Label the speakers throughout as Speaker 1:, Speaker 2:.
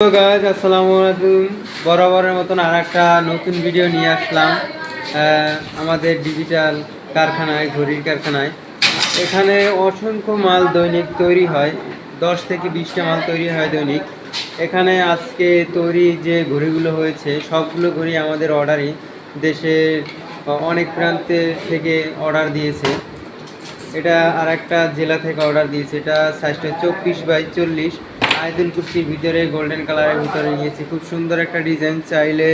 Speaker 1: গাছ আসসালামু আলাইকুম। বরাবরের মতন আর একটা নতুন ভিডিও নিয়ে আসলাম। আমাদের ডিজিটাল কারখানায়, ঘড়ির কারখানায়। এখানে অসংখ্য মাল দৈনিক তৈরি হয়। দশ থেকে বিশটা মাল তৈরি হয় দৈনিক। এখানে আজকে তৈরি যে ঘড়িগুলো হয়েছে, সবগুলো ঘড়ি আমাদের অর্ডারই দেশের অনেক প্রান্তে থেকে অর্ডার দিয়েছে। এটা আর একটা জেলা থেকে অর্ডার দিয়েছে। এটা সাইজটা চব্বিশ বাই চল্লিশ। আয়তুল কুর্সির ভিতরে গোল্ডেন কালারের ভিতরে নিয়েছি। খুব সুন্দর একটা ডিজাইন চাইলে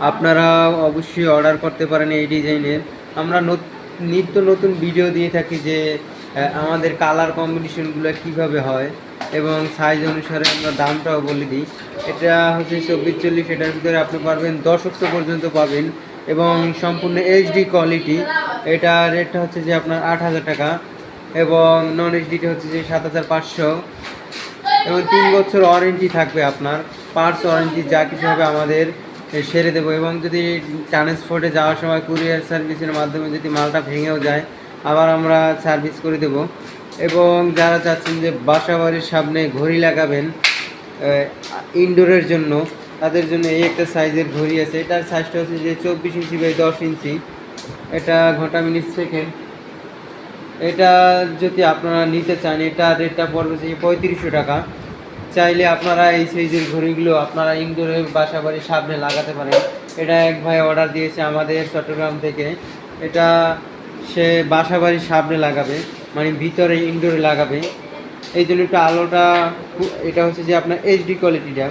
Speaker 1: আপনারা অবশ্যই অর্ডার করতে পারেন এই ডিজাইনের আমরা নত- নিত্য নতুন ভিডিও দিয়ে থাকি যে আমাদের কালার কম্বিনেশনগুলো কীভাবে হয় এবং সাইজ অনুসারে আমরা দামটাও বলে দিই। এটা হচ্ছে চব্বিশ চল্লিশ এটার ভিতরে আপনি পারবেন দশ অক্টো পর্যন্ত পাবেন এবং সম্পূর্ণ এইচডি কোয়ালিটি এটা রেটটা হচ্ছে যে আপনার আট হাজার টাকা এবং নন এইচডিটা হচ্ছে যে সাত হাজার পাঁচশো। এবং তিন বছর ওয়ারেন্টি থাকবে আপনার পার্টস ওয়ারেন্টি যা কিছু হবে আমাদের সেরে দেবো। এবং যদি ট্রান্সপোর্টে যাওয়ার সময় কুরিয়ার সার্ভিসের মাধ্যমে যদি মালটা ভেঙেও যায়, আবার আমরা সার্ভিস করে দেব। এবং যারা চাচ্ছেন যে বাসা বাড়ির সামনে ঘড়ি লাগাবেন ইনডোরের জন্য, তাদের জন্য এই একটা সাইজের ঘড়ি আছে। এটার সাইজটা হচ্ছে যে চব্বিশ ইঞ্চি বাই দশ ইঞ্চি। এটা ঘণ্টা মিনিট সেকেন্ড এটা যদি আপনারা নিতে চান, এটা রেটটা পড়বে যে পঁয়ত্রিশশো টাকা। চাইলে আপনারা এই সাইজের ঘড়িগুলো আপনারা ইনডোরে বাসা বাড়ির সামনে লাগাতে পারেন। এটা এক ভাই অর্ডার দিয়েছে আমাদের চট্টগ্রাম থেকে। এটা সে বাসা বাড়ির সামনে লাগাবে মানে ভিতরে ইনডোরে লাগাবে। এই জন্য একটু আলোটা এটা হচ্ছে যে আপনার এইচডি কোয়ালিটিটা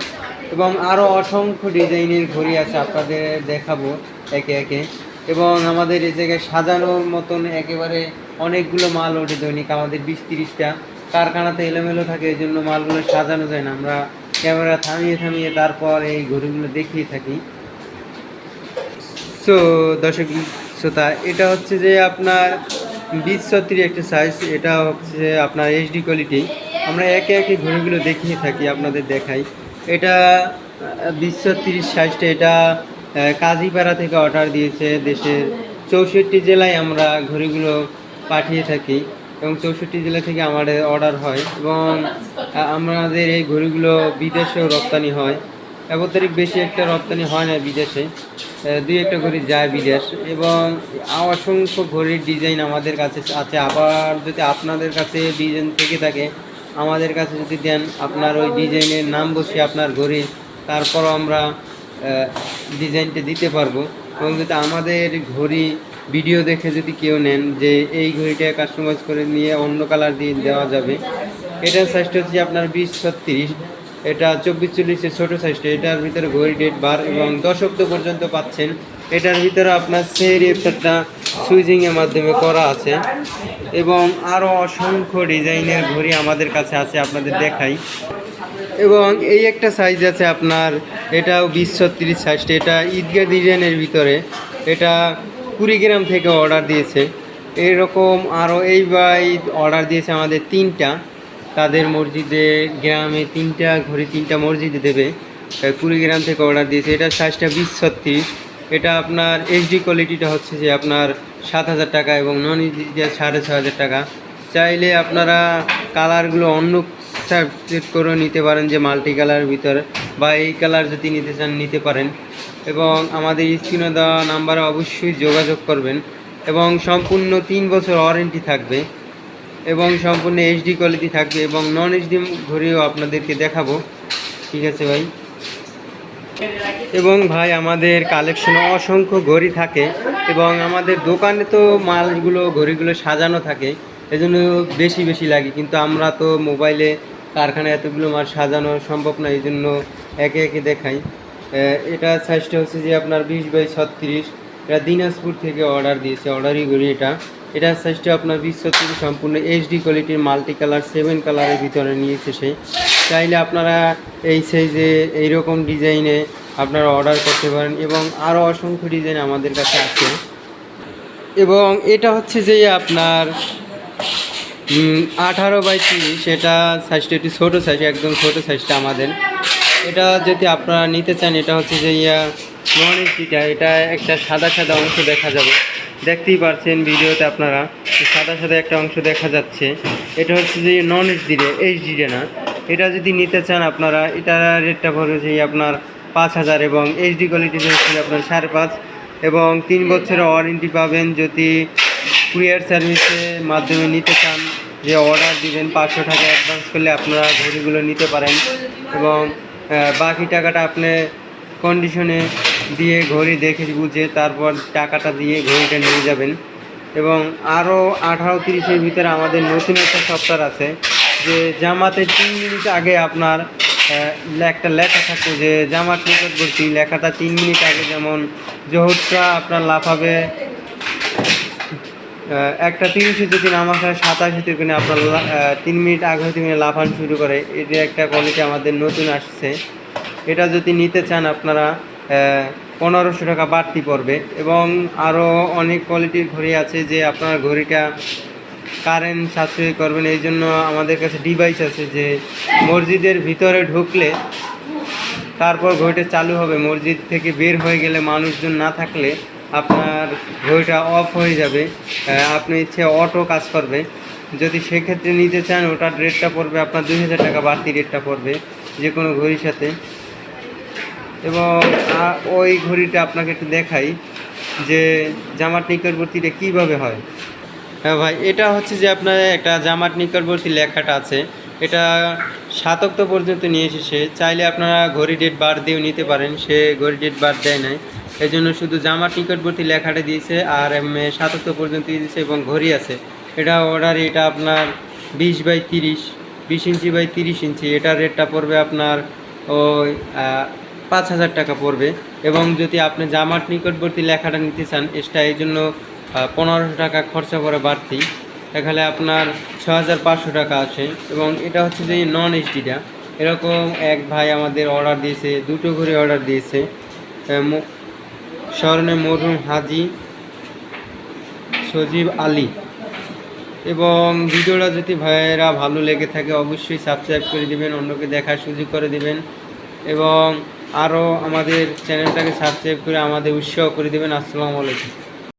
Speaker 1: এবং আরও অসংখ্য ডিজাইনের ঘড়ি আছে আপনাদের দেখাবো একে একে। এবং আমাদের এই জায়গায় সাজানোর মতন একেবারে অনেকগুলো মাল ওঠে দৈনিক, আমাদের বিশ তিরিশটা। কারখানাতে এলোমেলো থাকে এই জন্য মালগুলো সাজানো যায় না। আমরা ক্যামেরা থামিয়ে থামিয়ে তারপর এই ঘড়িগুলো দেখিয়ে থাকি। সো দর্শক শ্রোতা, এটা হচ্ছে যে আপনার বিশ ছত্রিশ একটা সাইজ এটা হচ্ছে আপনার এইচডি কোয়ালিটি আমরা একে একে ঘড়িগুলো দেখিয়ে থাকি, আপনাদের দেখাই। এটা বিশ ছত্রিশ সাইজটা এটা কাজীপাড়া থেকে অর্ডার দিয়েছে দেশের চৌষট্টি জেলায় আমরা ঘড়িগুলো পাঠিয়ে থাকি এবং চৌষট্টি জেলা থেকে আমাদের অর্ডার হয় এবং আমাদের এই ঘড়িগুলো বিদেশেও রপ্তানি হয়। একতারিখ বেশি একটা রপ্তানি হয় না বিদেশে দুই একটা ঘড়ি যায় বিদেশ এবং অসংখ্য ঘড়ির ডিজাইন আমাদের কাছে আছে। আবার যদি আপনাদের কাছে ডিজাইন থেকে থাকে, আমাদের কাছে যদি দেন, আপনার ওই ডিজাইনের নাম বসে আপনার ঘড়ি তারপরও আমরা ডিজাইনটা দিতে পারব। এবং যদি আমাদের ঘড়ি ভিডিও দেখে যদি কেউ নেন যে এই ঘড়িটা কাস্টমাইজ করে নিয়ে অন্য কালার দিয়ে দেওয়া যাবে। এটার সাইজটা হচ্ছে আপনার বিশ ছত্রিশ। এটা চব্বিশ চল্লিশের ছোটো সাইজটা এটার ভিতরে ঘড়ি ডেট বার এবং দশ অক্টো পর্যন্ত পাচ্ছেন। এটার ভিতরে আপনার সেই রেপটা সুইজিংয়ের মাধ্যমে করা আছে। এবং আরও অসংখ্য ডিজাইনের ঘড়ি আমাদের কাছে আছে, আপনাদের দেখাই। এবং এই একটা সাইজ আছে আপনার, এটাও বিশ ছত্রিশ সাইজটা এটা ঈদগাহ ডিজাইনের ভিতরে। এটা কুড়িগ্রাম থেকে অর্ডার দিয়েছে। এরকম আরও এই বাই অর্ডার দিয়েছে আমাদের তিনটা। তাদের মসজিদে গ্রামে তিনটা ঘড়ি তিনটা মসজিদে দেবে। কুড়িগ্রাম থেকে অর্ডার দিয়েছে। এটার সাইজটা বিশ ছত্রিশ। এটা আপনার এইচডি কোয়ালিটিটা হচ্ছে যে আপনার সাত হাজার টাকা এবং নন এইচডিটা সাড়ে ছ হাজার টাকা। চাইলে আপনারা কালারগুলো অন্য সাবজেক্ট করে নিতে পারেন যে মাল্টি কালারের ভিতরে বা এই কালার যদি নিতে চান, নিতে পারেন। এবং আমাদের স্ক্রিনে দেওয়া নাম্বারে অবশ্যই যোগাযোগ করবেন এবং সম্পূর্ণ তিন বছর ওয়ারেন্টি থাকবে এবং সম্পূর্ণ এইচডি কোয়ালিটি থাকবে এবং নন এইচডি ঘড়িও আপনাদেরকে দেখাবো। ঠিক আছে ভাই? এবং ভাই, আমাদের কালেকশনে অসংখ্য ঘড়ি থাকে এবং আমাদের দোকানে তো মালগুলো, ঘড়িগুলো সাজানো থাকে, এজন্য বেশি বেশি লাগে। কিন্তু আমরা তো মোবাইলে কারখানায় এতগুলো মাল সাজানো সম্ভব না এই জন্য একে একে দেখাই। এটা সাইজটা হচ্ছে যে আপনার বিশ বাই ছত্রিশ। এটা দিনাজপুর থেকে অর্ডার দিয়েছে অর্ডারই করি এটা। এটার সাইজটা আপনার বিশ ছত্রিশ, সম্পূর্ণ এইচডি কোয়ালিটির মাল্টি কালার সেভেন কালারের ভিতরে নিয়েছে সে। চাইলে আপনারা এই সাইজে এইরকম ডিজাইনে আপনারা অর্ডার করতে পারেন এবং আরও অসংখ্য ডিজাইন আমাদের কাছে আছে। এবং এটা হচ্ছে যে আপনার আঠারো বাই তিরিশ, এটা সাইজটা একটু ছোটো সাইজ একদম ছোটো সাইজটা আমাদের। এটা যদি আপনারা নিতে চান, এটা হচ্ছে যে ইয়া নন এইচডিটা এটা একটা সাদা সাদা অংশ দেখা যাবে। দেখতেই পারছেন ভিডিওতে আপনারা সাদা সাদা একটা অংশ দেখা যাচ্ছে। এটা হচ্ছে যে নন এইচডিটা এইচডিটা না। এটা যদি নিতে চান আপনারা, এটা রেটটা পড়েছে আপনার পাঁচ হাজার এবং এইচডি কোয়ালিটির হচ্ছে আপনার সাড়ে পাঁচ। এবং তিন বছরের ওয়ারেন্টি পাবেন যদি কুরিয়ার সার্ভিসের মাধ্যমে নিতে চান, যে অর্ডার দিবেন পাঁচশো টাকা অ্যাডভান্স করলে আপনারা ঘড়িগুলো নিতে পারেন। এবং বাকি টাকাটা আপনি কন্ডিশনে দিয়ে ঘড়ি দেখে বুঝে তারপর টাকাটা দিয়ে ঘড়িটা নিয়ে যাবেন। এবং আরও আঠারো তিরিশের ভিতরে আমাদের নতুন একটা সফটওয়্যার আছে, যে জামাতে তিন মিনিট আগে আপনার একটা লেখা থাকতো যে জামাত নিকটবর্তী লেখাটা তিন মিনিট আগে যেমন জহুরটা আপনার লাফাবে একটা তিরিশে যদি নামাজ হয় সাতাশে থেকে আপনার তিন মিনিট আগে হতে লাফান শুরু করে। এটা একটা কোয়ালিটি আমাদের নতুন আসছে, এটা যদি নিতে চান আপনারা পনেরোশো টাকা বাড়তি পড়বে। এবং আরও অনেক কোয়ালিটির ঘড়ি আছে যে আপনার ঘড়িটা কারেন্ট সাশ্রয় করবেন। এই জন্য আমাদের কাছে ডিভাইস আছে যে মসজিদের ভিতরে ঢুকলে তারপর ঘড়িটা চালু হবে। মসজিদ থেকে বের হয়ে গেলে মানুষজন না থাকলে আপনার ঘড়িটা অফ হয়ে যাবে আপনি ইচ্ছে অটো কাজ করবে। যদি সেক্ষেত্রে নিতে চান ওটার রেটটা পড়বে আপনার দুই হাজার টাকা, বাড়তি রেটটা পড়বে যে কোনো ঘড়ির সাথে। এবং ওই ঘড়িটা আপনাকে একটু দেখাই যে জামার নিকটবর্তীটা কীভাবে হয়। হ্যাঁ ভাই, এটা হচ্ছে যে আপনার একটা জামাত নিকটবর্তী লেখাটা আছে। এটা সাতক্ত পর্যন্ত নিয়ে এসেছে। চাইলে আপনারা ঘড়ি ডেট বার দিয়েও নিতে পারেন, সে ঘড়ি ডেট বার দেয় নাই। এই জন্য শুধু জামাত নিকটবর্তী লেখাটা দিয়েছে আর সাতক্ত পর্যন্ত দিয়েছে এবং ঘড়ি আছে। এটা অর্ডার এটা আপনার বিশ বাই তিরিশ, বিশ ইঞ্চি বাই তিরিশ ইঞ্চি। এটার রেটটা পড়বে আপনার ওই পাঁচ হাজার টাকা পড়বে। এবং যদি আপনি জামার নিকটবর্তী লেখাটা নিতে চান, এক্সট্রা এই জন্য পনেরোশো টাকা খরচা করে বাড়তি। এখানে আপনার ছ হাজার পাঁচশো টাকা আছে। এবং এটা হচ্ছে যে নন এইচডিটা এরকম এক ভাই আমাদের অর্ডার দিয়েছে, দুটো করে অর্ডার দিয়েছে। স্মরণে মরহুম হাজি সজীব আলী। এবং ভিডিওটা যদি ভাইয়েরা ভালো লেগে থাকে, অবশ্যই সাবস্ক্রাইব করে দিবেন, অন্যকে দেখার সুযোগ করে দিবেন। এবং আরও আমাদের চ্যানেলটাকে সাবস্ক্রাইব করে আমাদের উৎসাহ করে দেবেন। আসসালামু আলাইকুম।